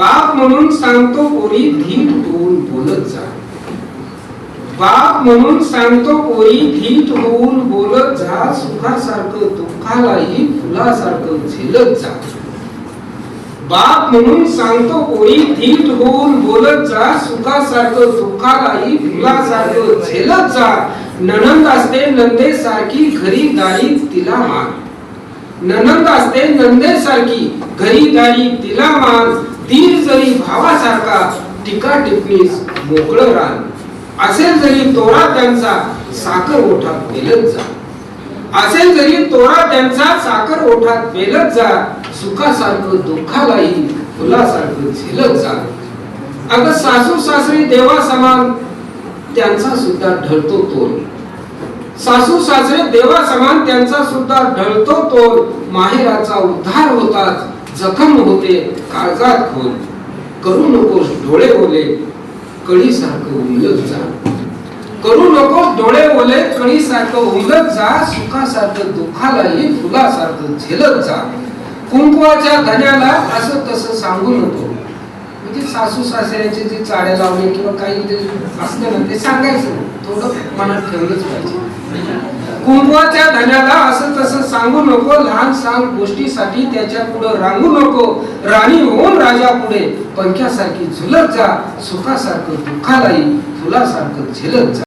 बाप म्हणून सांगतो कोणी धीट होऊन बोलत जा. बाप म्हणून सांगतो कोणी धीट होऊन बोलत जा सुखासारखं दुःखालाही फुलासारखं झेलत जा. बाप म्हणून सांगतो कोणी धीट होऊन बोलत जा सुखासारखं दुःखालाही फुलासारखं झेलत जा. ननंद असते नंदे सारखी घरी दारी तिला मान ननंद असते नंदे सारखी घरी दारी तिला मान तीर जरी भावासारखा टीका टिपणीस मोकळं रान असेल जरी तोरा त्यांचा साखर ओठात पेलत जा. असेल जरी तोरा त्यांचा साखर ओठात पेलत जा सुखासारखं दुःखालाही फुलासारखं झेलत जा. अगं सासू सासरी देवा समान त्यांचा सुद्धा ढळतो तोल. सासू सासरे देवा समान त्यांचा सुद्धा ढळतो तोल. माहेराचा उद्धार होतात जखम होते काळजात खोल करू नकोस डोळे ओले कळी सारखं उमलत जा. करू नकोस डोळे ओले कळी सारखं उमलत जा. सुखासारखं दुःखालाही फुलासारखं झेलत जा. कुंकवाच्या धन्याला असं तसं सांगू नको. म्हणजे सासू सासऱ्याचे जे चाड्या लावणे किंवा काही ते असलं ना ते सांगायचं. थोडं मनात ठेवलंच पाहिजे. कुंकवाच्या धन्याला असं असं सांगू नको लहान सहान गोष्टीसाठी त्याच्या पुढे रांगू नको. राणी होऊन राजा पुढे. पंख्यासारखी झुलत जा सुखासारखं दुःखालाही फुलासारखं झेलत जा.